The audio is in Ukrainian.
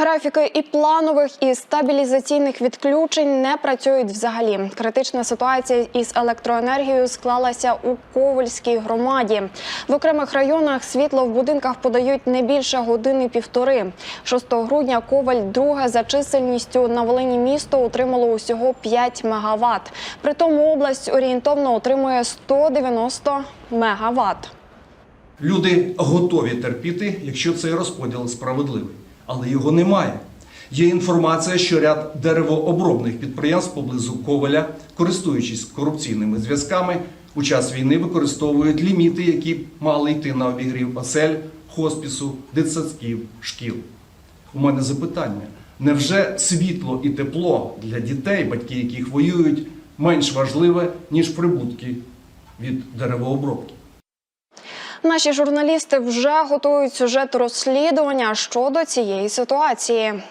Графіки і планових, і стабілізаційних відключень не працюють взагалі. Критична ситуація із електроенергією склалася у Ковальській громаді. В окремих районах світло в будинках подають не більше години-півтори. 6 грудня Коваль, друге за чисельністю на Волині місто, отримало усього 5 мегаватт. При тому область орієнтовно отримує 190 мегаватт. Люди готові терпіти, якщо цей розподіл справедливий, але його немає. Є інформація, що ряд деревообробних підприємств поблизу Коваля, користуючись корупційними зв'язками, у час війни використовують ліміти, які мали йти на обігрів осель, хоспісу, дитсадків, шкіл. У мене запитання: невже світло і тепло для дітей, батьки яких воюють, менш важливе, ніж прибутки від деревообробки? Наші журналісти вже готують сюжет розслідування щодо цієї ситуації.